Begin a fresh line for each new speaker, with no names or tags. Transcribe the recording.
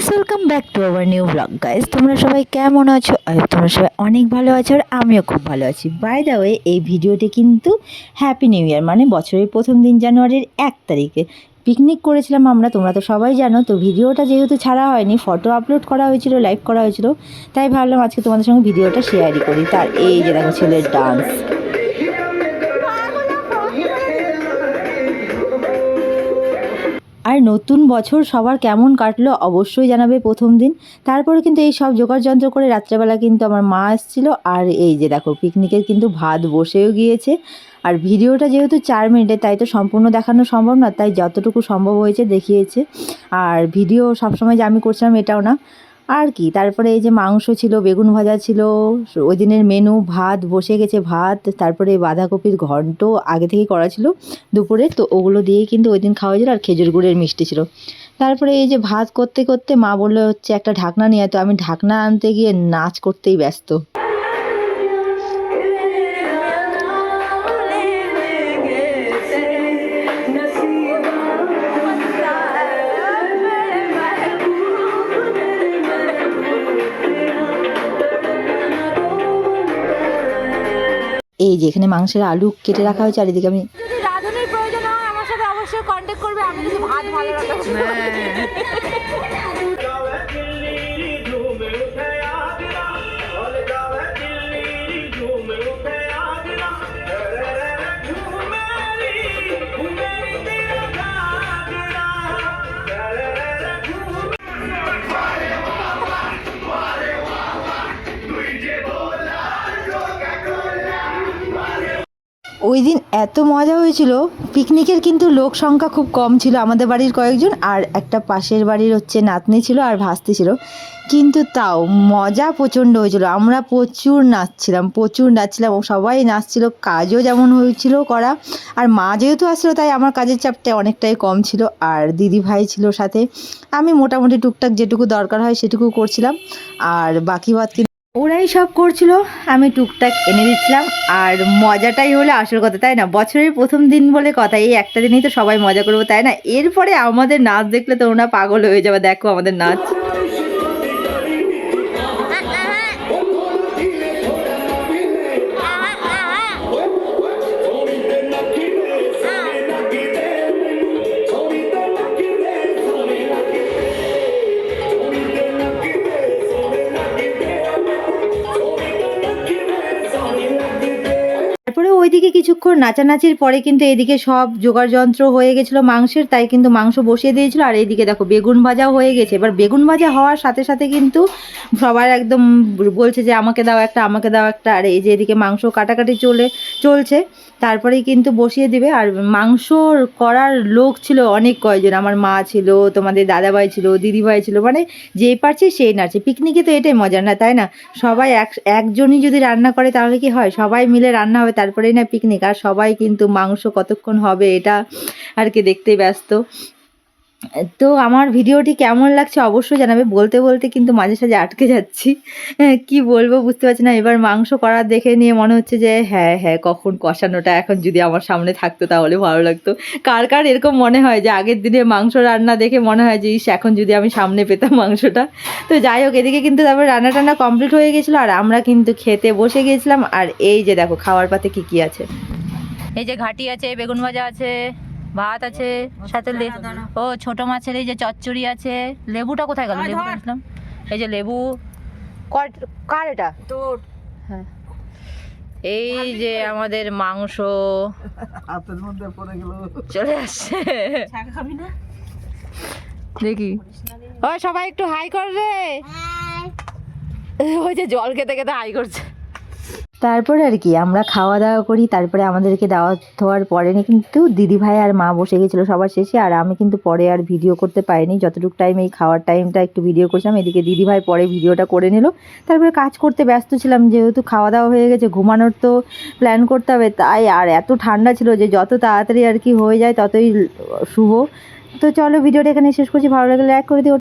Guys welcome back to our new blog guys তোমরা সবাই কেমন আছো? তোমরা সবাই অনেক ভালো আছো আর আমিও খুব ভালো আছি। বাই দ্য ওয়ে এই ভিডিওটি কিন্তু হ্যাপি নিউ ইয়ার মানে বছরের প্রথম দিন জানুয়ারির এক তারিখে। পিকনিক করেছিলাম আমরা, তোমরা তো সবাই জানো। তো ভিডিওটা যেহেতু ছাড়া হয়নি ফটো আপলোড করা হয়েছিল লাইভ করা হয়েছিল। তাই ভাবলাম আজকে তোমাদের সঙ্গে ভিডিওটা শেয়ারই করি। তার এই যে দেখো ছেলের ডান্স আর নতুন বছর সবার কেমন কাটলো অবশ্যই জানাবে প্রথম দিন। তারপরে কিন্তু এই সব জোগাড় যন্ত্র করে রাত্রেবেলা কিন্তু আমার মা এসেছিল। আর এই যে দেখো, পিকনিকের কিন্তু ভাত বসেও গিয়েছে। আর ভিডিওটা যেহেতু চার মিনিটে, তাই তো সম্পূর্ণ দেখানো সম্ভব না, তাই যতটুকু সম্ভব হয়েছে দেখিয়েছে। আর ভিডিও সবসময় যে আমি করছিলাম এটাও না। আর কি? তারপরে এই যে মাংস ছিল, বেগুন ভাজা ছিল ওই দিনের মেনু ভাত, বসে গেছে ভাত, তারপরে বাঁধাকপির ঘন্ট, আগে থেকে করা ছিল দুপুরে, তো ওগুলো দিয়ে কিন্তু ওই দিন খাওয়া হয়েছিল, আর খেজুর গুড়ের মিষ্টি ছিল। তারপরে এই যে ভাত করতে করতে মা বলল, হচ্ছে একটা ঢাকনা নিয়ে তো আমি ঢাকনা আনতে গিয়ে নাচ করতেই ব্যস্ত। এই যেখানে মাংসের আলু কেটে রাখা হয়েছে চারিদিকে আমি
রাঁধুনির প্রয়োজন হয় আমার সাথে অবশ্যই কন্ট্যাক্ট করবে আমি কিছু ভাত ভালো রাখতে
ওই দিন এত মজা হয়েছিল পিকনিকের কিন্তু লোক সংখ্যা খুব কম ছিল আমাদের বাড়ির কয়েকজন আর একটা পাশের বাড়ির হচ্ছে নাতনি ছিল আর ভাস্তি ছিল। কিন্তু তাও মজা প্রচণ্ড হয়েছিল, আমরা প্রচুর নাচছিলাম প্রচুর নাচছিলাম, সবাই নাচছিল, কাজও যেমন হয়েছিল করা। আর মা যেহেতু আসছিল, তাই আমার কাজের চাপটা অনেকটাই কম ছিল আর দিদি ভাই ছিল সাথে। আমি মোটামুটি টুকটাক যেটুকু দরকার হয় সেটুকু করছিলাম। আর বাকি বাদ ওরাই সব করছিল, আমি টুকটাক এনে দিচ্ছিলাম। আর মজাটাই হলো আসল কথা, তাই না? বছরের প্রথম দিন বলে কথা, এই একটা দিনই তো সবাই মজা করব, তাই না? এরপরে আমাদের নাচ দেখলে তো ওরা পাগল হয়ে যাবে, দেখো আমাদের নাচ। ওইদিকে কিছুক্ষণ নাচানাচির পরে কিন্তু এদিকে সব জোগাড় যন্ত্র হয়ে গেছিল মাংসের, তাই কিন্তু মাংস বসিয়ে দিয়েছিল। আর এইদিকে দেখো বেগুন ভাজাও হয়ে গেছে। এবার বেগুন ভাজা হওয়ার সাথে সাথে কিন্তু সবার একদম বলছে যে আমাকে দাও একটা, আমাকে দাও একটা। আর এই যে এদিকে মাংস কাটাকাটি চলে, চলছে। তারপরেই কিন্তু বসিয়ে দিবে। আর মাংস করার লোক ছিল অনেক কয়জন। আমার মা ছিল, তোমাদের দাদাভাই ছিল, দিদিভাই ছিল মানে যেই পারছে সেই নাচে। পিকনিকে তো এটাই মজা না, তাই না? সবাই এক, একজনই যদি রান্না করে তাহলে কি হয়? সবাই মিলে রান্না হবে তারপরেই না পিকনিক আর সবাই কিন্তু মাংস কতক্ষণ হবে এটা আর কি দেখতে ব্যস্ত। তো আমার ভিডিওটি কেমন লাগছে অবশ্যই জানাবে। বলতে বলতে কিন্তু মাঝে সাঝে আটকে যাচ্ছি। হ্যাঁ, কি বলব বুঝতে পারছি না। এবার মাংস করা দেখে নিয়ে মনে হচ্ছে যে হ্যাঁ হ্যাঁ কখন কষানোটা এখন যদি আমার সামনে থাকতো তাহলে ভালো লাগতো। কার কার এরকম মনে হয় যে আগের দিনে মাংস রান্না দেখে মনে হয় যে ইস এখন যদি আমি সামনে পেতাম মাংসটা? তো যাই হোক এদিকে কিন্তু তারপর রান্না টান্না কমপ্লিট হয়ে গেছিল আর আমরা কিন্তু খেতে বসে গেছিলাম। আর এই যে দেখো খাওয়ার পাতে কি কি আছে?
এই যে ঘাটি আছে বেগুন ভাজা আছে ভাত আছে সাথে লে- ও ছোট মাছের এই যে চচ্চড়ি আছে। লেবুটা কোথায় গেল? লেবু এই যে লেবু। কার এটা?
তোর।
হ্যাঁ। এই যে আমাদের মাংস।
হাতের মধ্যে পড়ে গেল।
চলে আসছে। দেখি। ও সবাই একটু হাই কর রে। ওই যে জল খেতে খেতে হাই করছে।
তারপরে আর কি, আমরা খাওয়া দাওয়া করি, তারপরে আমাদেরকে দাওয়াত দেওয়ার পরে কিন্তু দিদি ভাই আর মা বসে গেছিল সবার শেষে, আর আমি কিন্তু পরে আর ভিডিও করতে পারিনি। যতটুকু টাইম এই খাওয়ার টাইমটা একটু ভিডিও করছিলাম, এদিকে দিদি ভাই পরে ভিডিওটা করে নিল। তারপরে কাজ করতে ব্যস্ত ছিলাম, যেহেতু খাওয়া দাওয়া হয়ে গেছে, ঘুমানোর তো প্ল্যান করতে হবে, তাই আর এত ঠান্ডা ছিল যে যত তাড়াতাড়ি আর কি হয়ে যায় ততই শুভ। তো চলো ভিডিওটা এখানে শেষ করছি, ভালো লাগলে লাইক করে দিও।